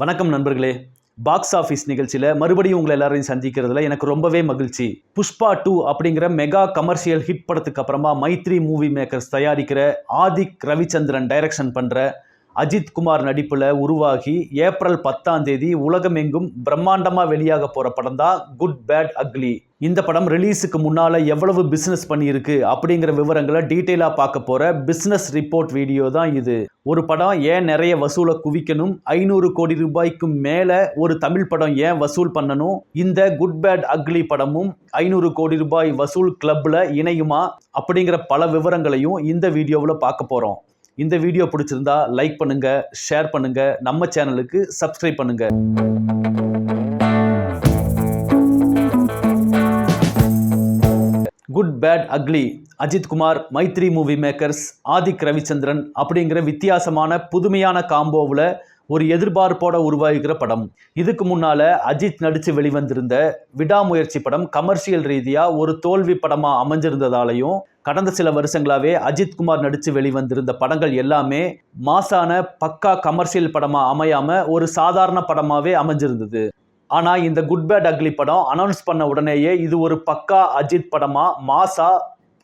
வணக்கம் நண்பர்களே. Box office நிகழ்ச்சியில் மறுபடியும் உங்களை எல்லாரையும் சந்திக்கிறதுல எனக்கு ரொம்பவே மகிழ்ச்சி. புஷ்பா டூ அப்படிங்கிற மெகா கமர்ஷியல் ஹிட் படத்துக்கு அப்புறமா மைத்ரி மூவி மேக்கர்ஸ் தயாரிக்கிற ஆதிக் ரவிச்சந்திரன் டைரக்ஷன் பண்ணுற அஜித் குமார் நடிப்பில் உருவாகி ஏப்ரல் பத்தாம் தேதி உலகமெங்கும் பிரம்மாண்டமாக வெளியாக போகிற படம் தான் குட் பேட் அக்லி இந்த படம் ரிலீஸுக்கு முன்னால் எவ்வளவு பிஸ்னஸ் பண்ணியிருக்கு அப்படிங்கிற விவரங்களை டீட்டெயிலாக பார்க்க போகிற பிஸ்னஸ் ரிப்போர்ட் வீடியோ தான் இது. ஒரு படம் ஏன் நிறைய வசூலை குவிக்கணும்? ஐநூறு கோடி ரூபாய்க்கு மேலே ஒரு தமிழ் படம் ஏன் வசூல் பண்ணணும்? இந்த குட் பேட் அக்லி படமும் ஐநூறு கோடி ரூபாய் வசூல் கிளப்பில் இணையுமா? அப்படிங்கிற பல விவரங்களையும் இந்த வீடியோவில் பார்க்க போகிறோம் இந்த வீடியோ பிடிச்சிருந்தா லைக் பண்ணுங்க ஷேர் பண்ணுங்க நம்ம சேனலுக்கு சப்ஸ்கிரைப் பண்ணுங்க. Good bad ugly Ajith Kumar Mythri movie makers Adhik Ravichandran அப்படிங்கிற வித்தியாசமான புதுமையான காம்போவில் ஒரு எதிர்பார்ப்போட உருவாகிக்கிற படம். இதுக்கு முன்னால அஜித் நடித்து வெளிவந்திருந்த விடாமுயற்சி படம் கமர்ஷியல் ரீதியாக ஒரு தோல்வி படமாக அமைஞ்சிருந்ததாலையும் கடந்த சில வருஷங்களாவே அஜித் குமார் நடித்து வெளிவந்திருந்த படங்கள் எல்லாமே மாசான பக்கா கமர்ஷியல் படமாக அமையாம ஒரு சாதாரண படமாகவே அமைஞ்சிருந்தது. ஆனால் இந்த குட் பேட் அக்லி படம் அனௌன்ஸ் பண்ண உடனேயே இது ஒரு பக்கா அஜித் படமாக மாசா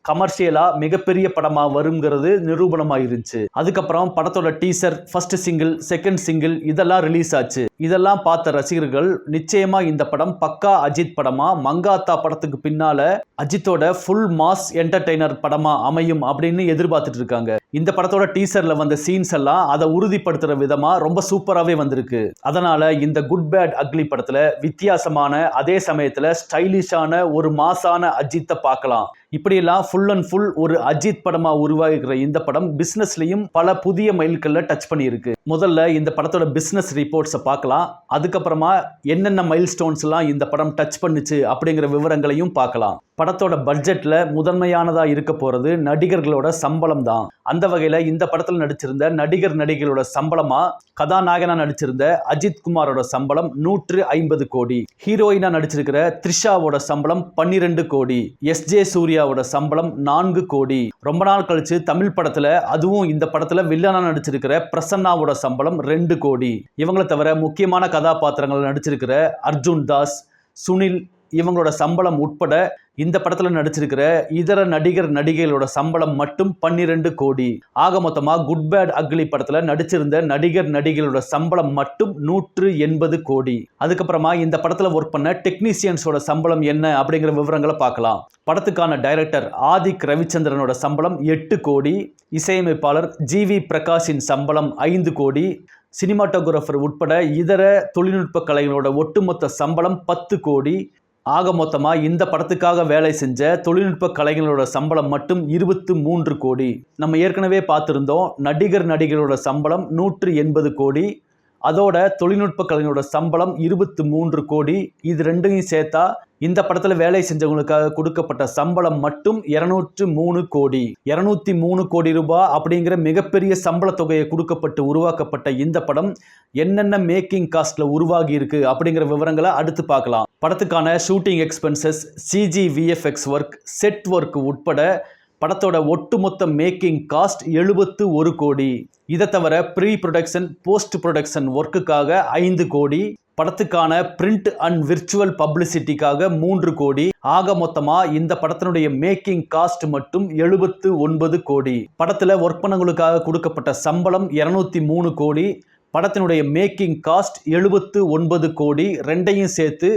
கமர்ஷியலாக மிகப்பெரிய படமாக வருங்கிறது நிரூபணமாக இருந்துச்சு அதுக்கப்புறம் படத்தோட teaser first single second single இதெல்லாம் ரிலீஸ் ஆச்சு. இதெல்லாம் பார்த்த ரசிகர்கள் நிச்சயமா இந்த படம் பக்கா அஜித் படமா மங்காத்தா படத்துக்கு பின்னால அஜித்தோட ஃபுல் மாஸ் என்டர்டெய்னர் படமா அமையும் அப்படின்னு எதிர்பார்த்துட்டு இருக்காங்க. இந்த படத்தோட டீசரில் வந்த சீன்ஸ் எல்லாம் அதை உறுதிப்படுத்துகிற விதமாக ரொம்ப சூப்பராகவே வந்திருக்கு. அதனால் இந்த குட் பேட் அக்லி படத்தில் வித்தியாசமான அதே சமயத்தில் ஸ்டைலிஷான ஒரு மாசான அஜித்தை பார்க்கலாம். இப்படியெல்லாம் ஃபுல் அண்ட் ஃபுல் ஒரு அஜித் படமாக உருவாகிக்கிற இந்த படம் பிஸ்னஸ்லையும் பல புதிய மைல்கல்ல டச் பண்ணியிருக்கு. முதல்ல இந்த படத்தோட பிஸ்னஸ் ரிப்போர்ட்ஸை பார்க்கலாம். அதுக்கப்புறமா என்னென்ன மைல் ஸ்டோன்ஸ்லாம் இந்த படம் டச் பண்ணுச்சு அப்படிங்கிற விவரங்களையும் பார்க்கலாம். படத்தோட பட்ஜெட்டில் முதன்மையானதாக இருக்க போகிறது நடிகர்களோட சம்பளம் தான் அந்த வகையில் இந்த படத்தில் நடிச்சிருந்த நடிகர் நடிகைகளோட சம்பளமாக கதாநாயகனாக நடிச்சிருந்த அஜித் குமாரோட சம்பளம் நூற்று ஐம்பது கோடி. ஹீரோயினாக நடிச்சிருக்கிற த்ரிஷாவோட சம்பளம் பன்னிரெண்டு கோடி. எஸ் ஜே சூர்யாவோட சம்பளம் நான்கு கோடி. ரொம்ப நாள் கழிச்சு தமிழ் படத்தில் அதுவும் இந்த படத்தில் வில்லனாக நடிச்சிருக்கிற பிரசன்னாவோட சம்பளம் ரெண்டு கோடி. இவங்களை தவிர முக்கியமான கதாபாத்திரங்கள் நடிச்சிருக்கிற அர்ஜுன் தாஸ் சுனில் இவங்களோட சம்பளம் உட்பட இந்த படத்தில் நடிச்சிருக்கிற இதர நடிகர் நடிகைகளோட சம்பளம் மட்டும் பன்னிரெண்டு கோடி. ஆக மொத்தமாக குட் பேட் அக்லி படத்தில் நடிச்சிருந்த நடிகர் நடிகைகளோட சம்பளம் மட்டும் நூற்று எண்பது கோடி. அதுக்கப்புறமா இந்த படத்தில் ஒர்க் பண்ண டெக்னீசியன்ஸோட சம்பளம் என்ன அப்படிங்கிற விவரங்களை பார்க்கலாம். படத்துக்கான டைரக்டர் ஆதிக் ரவிச்சந்திரனோட சம்பளம் எட்டு கோடி. இசையமைப்பாளர் ஜி வி பிரகாஷின் சம்பளம் ஐந்து கோடி. சினிமாட்டோகிராஃபர் உட்பட இதர தொழில்நுட்ப கலைகளோட ஒட்டுமொத்த சம்பளம் பத்து கோடி. ஆக மொத்தமாக இந்த படத்துக்காக வேலை செஞ்ச தொழில்நுட்ப கலைஞர்களோட சம்பளம் மட்டும் இருபத்து மூன்று கோடி. நம்ம ஏற்கனவே பார்த்துருந்தோம் நடிகர் நடிகர்களோட சம்பளம் நூற்று எண்பது கோடி. அதோட தொழில்நுட்ப கலைஞரோட சம்பளம் இருபத்து மூன்று கோடி. இது ரெண்டையும் சேர்த்தா இந்த படத்துல வேலை செஞ்சவங்களுக்காக கொடுக்கப்பட்ட சம்பளம் மட்டும் இருநூற்று மூணு கோடி. இருநூத்தி மூணு கோடி ரூபாய் அப்படிங்கிற மிகப்பெரிய சம்பள தொகையை கொடுக்கப்பட்டு உருவாக்கப்பட்ட இந்த படம் என்னென்ன மேக்கிங் காஸ்ட்ல உருவாகி இருக்கு அப்படிங்கிற விவரங்களை அடுத்து பார்க்கலாம். படத்துக்கான shooting expenses CG VFX work set work உட்பட படத்தோட ஒட்டுமொத்த மேக்கிங் காஸ்ட் எழுபத்து ஒரு கோடி. இதை தவிர ப்ரீ ப்ரொடக்ஷன் போஸ்ட் ப்ரொடக்ஷன் ஒர்க்குக்காக ஐந்து கோடி. படத்துக்கான பிரிண்ட் அண்ட் விர்ச்சுவல் பப்ளிசிட்டிக்காக மூன்று கோடி. ஆக மொத்தமா இந்த படத்தினுடைய மேக்கிங் காஸ்ட் மட்டும் எழுபத்து ஒன்பது கோடி. படத்துல ஒர்க் பண்ணவங்களுக்காக கொடுக்கப்பட்ட சம்பளம் இருநூத்தி மூணு கோடி. படத்தினுடைய மேக்கிங் காஸ்ட் எழுபத்து ஒன்பது கோடி. ரெண்டையும் சேர்த்து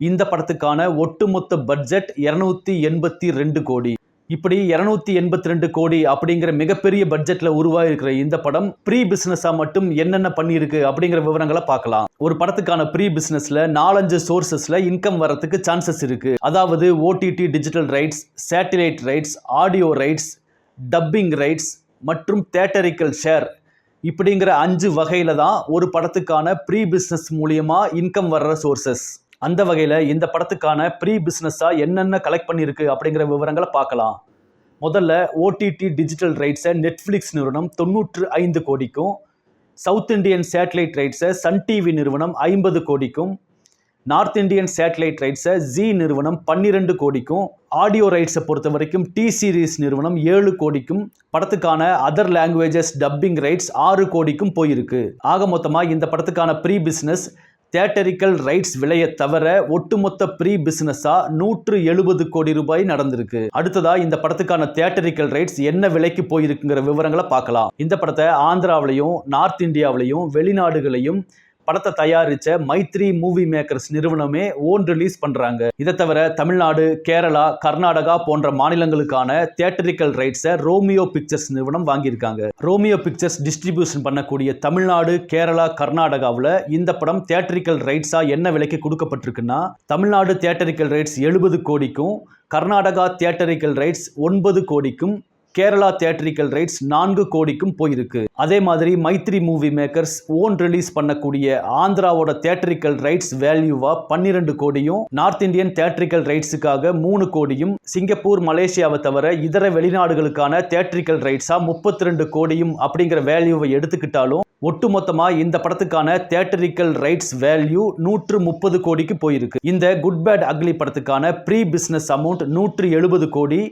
இந்த படத்துக்கான ஒட்டுமொத்த பட்ஜெட் இருநூத்தி எண்பத்தி ரெண்டு கோடி. இப்படி இருநூத்தி எண்பத்தி ரெண்டு கோடி அப்படிங்கிற மிகப்பெரிய பட்ஜெட்ல உருவாகிருக்கிற இந்த படம் ப்ரீ பிசினஸா மட்டும் என்னென்ன பண்ணியிருக்கு அப்படிங்கிற விவரங்களை பார்க்கலாம். ஒரு படத்துக்கான ப்ரீ பிசினஸ்ல நாலஞ்சு சோர்சஸ்ல இன்கம் வரத்துக்கு சான்சஸ் இருக்கு. அதாவது OTT digital rights satellite rights audio rights dubbing rights மற்றும் தேட்டரிக்கல் ஷேர் இப்படிங்கிற அஞ்சு வகையில தான் ஒரு படத்துக்கான ப்ரீ பிஸ்னஸ் மூலியமா இன்கம் வர்ற சோர்சஸ் அந்த வகையில் இந்த படத்துக்கான ப்ரீ பிஸ்னஸாக என்னென்ன கலெக்ட் பண்ணியிருக்கு அப்படிங்கிற விவரங்களை பார்க்கலாம். முதல்ல ஓடிடி டிஜிட்டல் ரைட்ஸை நெட்ஃப்ளிக்ஸ் நிறுவனம் தொண்ணூற்று ஐந்து கோடிக்கும் சவுத் இண்டியன் சேட்டலைட் ரைட்ஸை சன் டிவி நிறுவனம் ஐம்பது கோடிக்கும் நார்த் இந்தியன் சேட்டலைட் ரைட்ஸை ஜி நிறுவனம் பன்னிரெண்டு கோடிக்கும் ஆடியோ ரைட்ஸை பொறுத்த வரைக்கும் டி சீரீஸ் நிறுவனம் ஏழு கோடிக்கும் படத்துக்கான அதர் லாங்குவேஜஸ் டப்பிங் ரைட்ஸ் ஆறு கோடிக்கும் போயிருக்கு. ஆக மொத்தமாக இந்த படத்துக்கான ப்ரீ பிஸ்னஸ் தேட்டரிக்கல் ரைட்ஸ் விலையை தவிர ஒட்டுமொத்த ப்ரீ பிசினஸா நூற்று எழுபது கோடி ரூபாய் நடந்திருக்கு. அடுத்ததா இந்த படத்துக்கான தேட்டரிக்கல் ரைட்ஸ் என்ன விலைக்கு போயிருக்குங்கிற விவரங்களை பார்க்கலாம். இந்த படத்தை ஆந்திராவிலையும் நார்த் இந்தியாவிலையும் வெளிநாடுகளையும் படத்தை தயாரிச்ச மைத்ரி மூவி மேக்கர்ஸ் நிறுவனமே ஓன் ரிலீஸ் பண்றாங்க. இதை தவிர தமிழ்நாடு கேரளா கர்நாடகா போன்ற மாநிலங்களுக்கான தியேட்டரிக்கல் ரைட்ஸை ரோமியோ பிக்சர்ஸ் நிறுவனம் வாங்கியிருக்காங்க. ரோமியோ பிக்சர்ஸ் டிஸ்ட்ரிபியூஷன் பண்ணக்கூடிய தமிழ்நாடு கேரளா கர்நாடகாவில் இந்த படம் தியேட்டரிக்கல் ரைட்ஸா என்ன விலைக்கு கொடுக்கப்பட்டிருக்குன்னா தமிழ்நாடு தியேட்டரிக்கல் ரைட்ஸ் எழுபது கோடிக்கும் கர்நாடகா தியேட்டரிக்கல் ரைட்ஸ் ஒன்பது கோடிக்கும் கேரளா தியேட்டரிக்கல் ரைட்ஸ் நான்கு கோடிக்கும் போயிருக்கு. அதே மாதிரி Mythri movie makers own release பண்ணக்கூடிய ஆந்திராவோட தியேட்டரிக்கல் ரைட்ஸ் வேல்யூவா பன்னிரெண்டு கோடியும் நார்த் இந்தியன் தியேட்டரிக்கல் ரைட்ஸுக்காக மூணு கோடியும் சிங்கப்பூர் மலேசியாவை தவிர இதர வெளிநாடுகளுக்கான தியேட்டரிக்கல் ரைட்ஸா முப்பத்தி ரெண்டு கோடியும் அப்படிங்கிற வேல்யூவை எடுத்துக்கிட்டாலும் ஒட்டுமொத்தமாக இந்த படத்துக்கான தியேட்டரிக்கல் ரைட்ஸ் வேல்யூ நூற்று முப்பது கோடிக்கு போயிருக்கு. இந்த குட் பேட் அக்லி படத்துக்கான ப்ரீ பிஸ்னஸ் அமௌண்ட் நூற்று எழுபது கோடி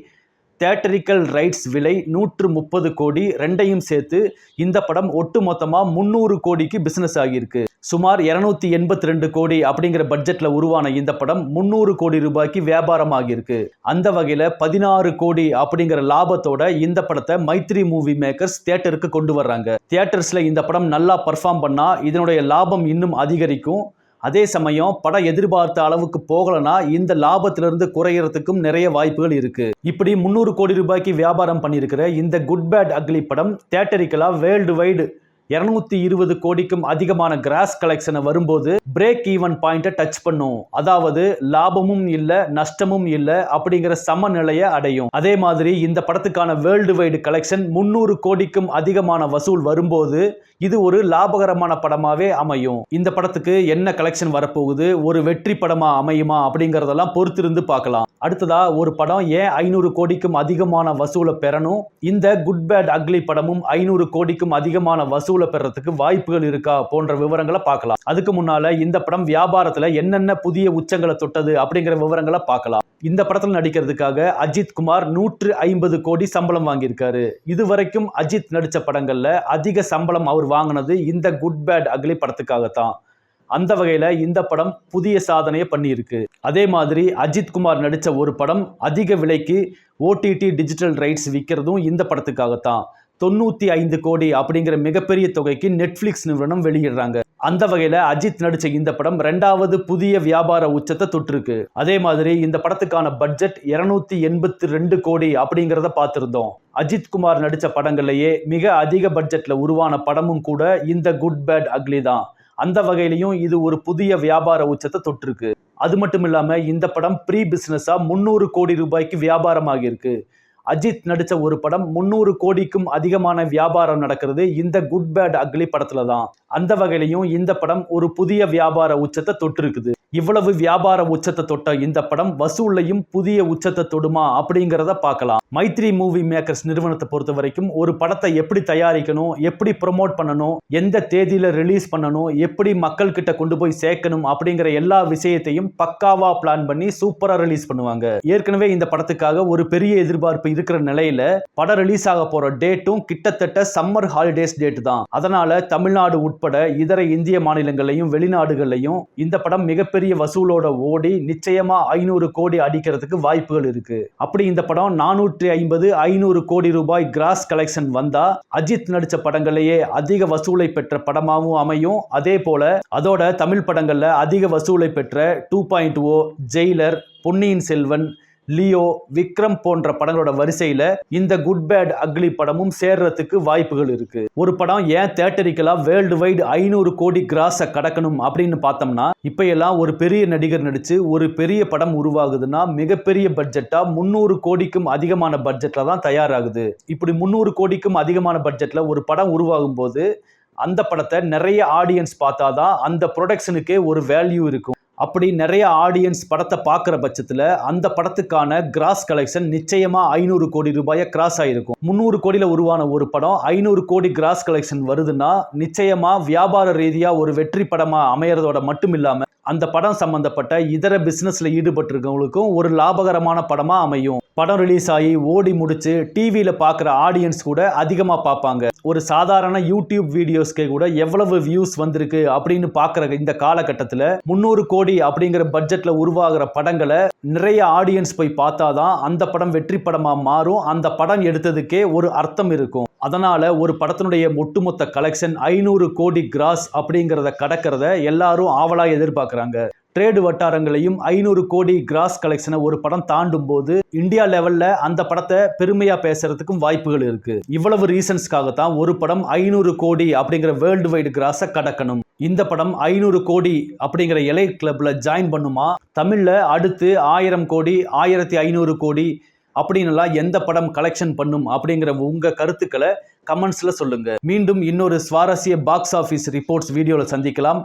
தேட்டரிக்கல் ரைட்ஸ் விலை நூற்று முப்பது கோடி ரெண்டையும் சேர்த்து இந்த படம் ஒட்டு மொத்தமாக முந்நூறு கோடிக்கு பிஸ்னஸ் ஆகியிருக்கு. சுமார் இரநூத்தி எண்பத்தி ரெண்டு கோடி அப்படிங்கிற பட்ஜெட்டில் உருவான இந்த படம் முந்நூறு கோடி ரூபாய்க்கு வியாபாரம் ஆகியிருக்கு. அந்த வகையில் பதினாறு கோடி அப்படிங்கிற லாபத்தோட இந்த படத்தை மைத்ரி மூவி மேக்கர்ஸ் தியேட்டருக்கு கொண்டு வர்றாங்க. தியேட்டர்ஸில் இந்த படம் நல்லா பர்ஃபார்ம் பண்ணால் இதனுடைய லாபம் இன்னும் அதிகரிக்கும். அதே சமயம் படம் எதிர்பார்த்த அளவுக்கு போகலனா இந்த லாபத்திலிருந்து குறையறதுக்கும் நிறைய வாய்ப்புகள் இருக்கு. இப்படி முந்நூறு கோடி ரூபாய்க்கு வியாபாரம் பண்ணியிருக்கிற இந்த குட் பேட் அக்லி படம் தேட்டரிக்கலா வேர்ல்டு வைடு இரநூத்தி இருபது கோடிக்கும் அதிகமான கிராஸ் கலெக்ஷனை வரும்போது பிரேக் ஈவன் பாயிண்ட்டை டச் பண்ணும். அதாவது லாபமும் இல்லை நஷ்டமும் இல்லை அப்படிங்கிற சமநிலையை அடையும். அதே மாதிரி இந்த படத்துக்கான வேர்ல்டு வைடு கலெக்ஷன் முந்நூறு கோடிக்கும் அதிகமான வசூல் வரும்போது இது ஒரு லாபகரமான படமாவே அமையும். இந்த படத்துக்கு என்ன கலெக்ஷன் வரப்போகுது ஒரு வெற்றி படமா அமையுமா அப்படிங்கறதெல்லாம் பொறுத்திருந்து பார்க்கலாம். அடுத்ததா ஒரு படம் ஏன் ஐநூறு கோடிக்கும் அதிகமான வசூலை பெறணும்? இந்த குட் பேட் அக்லி படமும் ஐநூறு கோடிக்கும் அதிகமான வசூல் பெறத்துக்கு வாய்ப்புகள் இருக்கா போன்ற விவரங்களை பார்க்கலாம். அதுக்கு முன்னால இந்த படம் வியாபாரத்துல என்னென்ன புதிய உச்சங்களை தொட்டது அப்படிங்கிற விவரங்களை பார்க்கலாம். இந்த படத்தில் நடிக்கிறதுக்காக அஜித் குமார் நூற்று ஐம்பது கோடி சம்பளம் வாங்கியிருக்காரு. இதுவரைக்கும் அஜித் நடித்த படங்களில் அதிக சம்பளம் அவர் வாங்கினது இந்த குட் பேட் அக்லி படத்துக்காகத்தான். அந்த வகையில் இந்த படம் புதிய சாதனையை பண்ணியிருக்கு. அதே மாதிரி அஜித் குமார் நடித்த ஒரு படம் அதிக விலைக்கு ஓடிடி டிஜிட்டல் ரைட்ஸ் விற்கிறதும் இந்த படத்துக்காகத்தான். தொண்ணூற்றி ஐந்து கோடி அப்படிங்கிற மிகப்பெரிய தொகைக்கு நெட்ஃப்ளிக்ஸ் நிறுவனம் வெளியிடுறாங்க. அந்த வகையில் அஜித் நடித்த இந்த படம் ரெண்டாவது புதிய வியாபார உச்சத்தை தொற்றுருக்கு அதே மாதிரி இந்த படத்துக்கான பட்ஜெட் இருநூத்தி எண்பத்தி ரெண்டு கோடி அப்படிங்கிறத பார்த்துருந்தோம். அஜித் குமார் நடித்த படங்கள்லேயே மிக அதிக பட்ஜெட்டில் உருவான படமும் கூட இந்த குட் பேட் அக்லி தான். அந்த வகையிலையும் இது ஒரு புதிய வியாபார உச்சத்தை தொற்றுருக்கு அது மட்டும் இல்லாமல் இந்த படம் ப்ரீ பிஸ்னஸாக முந்நூறு கோடி ரூபாய்க்கு வியாபாரம் ஆகியிருக்கு அஜித் நடித்த ஒரு படம் முந்நூறு கோடிக்கும் அதிகமான வியாபாரம் நடக்கிறது. இந்த குட் பேட் அக்லி படத்துல தான் அந்த வகையிலையும் இந்த படம் ஒரு புதிய வியாபார உச்சத்தை தொட்டிருக்குது. இவ்வளவு வியாபார உச்சத்தை தொட்ட இந்த படம் வசூல்லையும் புதிய உச்சத்தை தொடுமா அப்படிங்கிறத பார்க்கலாம். மைத்ரி மூவி மேக்கர்ஸ் நிறுவனத்தை பொறுத்த வரைக்கும் ஒரு படத்தை எப்படி தயாரிக்கணும் எப்படி ப்ரொமோட் பண்ணணும் எந்த தேதியில ரிலீஸ் பண்ணணும் எப்படி மக்கள் கிட்ட கொண்டு போய் சேர்க்கணும் அப்படிங்கிற எல்லா விஷயத்தையும் பக்காவா பிளான் பண்ணி சூப்பரா ரிலீஸ் பண்ணுவாங்க. ஏற்கனவே இந்த படத்துக்காக ஒரு பெரிய எதிர்பார்ப்பு இருக்கிற நிலையில படம் ரிலீஸ் ஆக போற டேட்டும் கிட்டத்தட்ட சம்மர் ஹாலிடேஸ் டேட் தான். அதனால தமிழ்நாடு உட்பட இதர இந்திய மாநிலங்களையும் வெளிநாடுகளையும் இந்த படம் மிகப்பெரிய வசூலோட ஓடி நிச்சயமா ஐநூறு கோடி அடிக்கிறதுக்கு வாய்ப்புகள் இருக்கு. அப்படி இந்த படம் நானூற்றி ஐம்பது ஐநூறு கோடி ரூபாய் கிராஸ் கலெக்ஷன் வந்தா அஜித் நடிச்ச படங்களையே அதிக வசூலை பெற்ற படமாகவும் அமையும். அதே போல அதோட தமிழ் படங்கள்ல அதிக வசூலை பெற்ற two point O Jailer Ponniyin Selvan Leo Vikram போன்ற படங்களோட வரிசையில இந்த குட் பேட் அக்லி படமும் சேர்றதுக்கு வாய்ப்புகள் இருக்கு. ஒரு படம் ஏன் தேட்டரிக்கலா வேர்ல்டு வைடு ஐநூறு கோடி கிராஸை கடக்கணும் அப்படின்னு பார்த்தோம்னா இப்ப எல்லாம் ஒரு பெரிய நடிகர் நடிச்சு ஒரு பெரிய படம் உருவாகுதுன்னா மிகப்பெரிய பட்ஜெட்டா முந்நூறு கோடிக்கும் அதிகமான பட்ஜெட்ல தான் தயாராகுது. இப்படி முந்நூறு கோடிக்கும் அதிகமான பட்ஜெட்ல ஒரு படம் உருவாகும் போது அந்த படத்தை நிறைய ஆடியன்ஸ் பார்த்தாதான் அந்த ப்ரொடக்ஷனுக்கே ஒரு வேல்யூ இருக்கும். அப்படி நிறைய ஆடியன்ஸ் படத்தை பார்க்குற பட்சத்தில் அந்த படத்துக்கான கிராஸ் கலெக்ஷன் நிச்சயமாக ஐநூறு கோடி ரூபாயை கிராஸ் ஆகிருக்கும் முந்நூறு கோடியில் உருவான ஒரு படம் ஐநூறு கோடி கிராஸ் கலெக்ஷன் வருதுன்னா நிச்சயமாக வியாபார ரீதியாக ஒரு வெற்றி படமாக அமையறதோட மட்டும் இல்லாமல் அந்த படம் சம்பந்தப்பட்ட இதர பிஸ்னஸில் ஈடுபட்டிருக்கவங்களுக்கும் ஒரு லாபகரமான படமாக அமையும். படம் ரிலீஸ் ஆகி ஓடி முடிச்சு டிவியில் பார்க்குற ஆடியன்ஸ் கூட அதிகமாக பார்ப்பாங்க ஒரு சாதாரண யூடியூப் வீடியோஸ்க்கே கூட எவ்வளவு வியூஸ் வந்திருக்கு அப்படின்னு பார்க்குற இந்த காலகட்டத்தில் முந்நூறு கோடி அப்படிங்கிற பட்ஜெட்டில் உருவாகிற படங்களை நிறைய ஆடியன்ஸ் போய் பார்த்தாதான் அந்த படம் வெற்றி படமாக மாறும். அந்த படம் எடுத்ததுக்கே ஒரு அர்த்தம் இருக்கும். அதனால் ஒரு படத்தினுடைய ஒட்டுமொத்த கலெக்ஷன் ஐநூறு கோடி கிராஸ் அப்படிங்கிறத கடக்கிறத எல்லாரும் ஆவலாக எதிர்பார்க்குறாங்க. ட்ரேடு வட்டாரங்களையும் ஐநூறு கோடி கிராஸ் கலெக்ஷனை ஒரு படம் தாண்டும் போது இந்தியா லெவலில் அந்த படத்தை பெருமையாக பேசுறதுக்கும் வாய்ப்புகள் இருக்கு. இவ்வளவு ரீசன்ஸ்க்காக தான் ஒரு படம் ஐநூறு கோடி அப்படிங்கிற வேர்ல்டு வைடு கிராஸை கடக்கணும். இந்த படம் ஐநூறு கோடி அப்படிங்கிற எலை கிளப்ல ஜாயின் பண்ணுமா? தமிழில் அடுத்து ஆயிரம் கோடி ஆயிரத்தி ஐநூறு கோடி அப்படின்னுலாம் எந்த படம் கலெக்ஷன் பண்ணும் அப்படிங்கிற உங்க கருத்துக்களை கமெண்ட்ஸ்ல சொல்லுங்க. மீண்டும் இன்னொரு சுவாரஸ்ய பாக்ஸ் ஆஃபீஸ் ரிப்போர்ட்ஸ் வீடியோவில் சந்திக்கலாம்.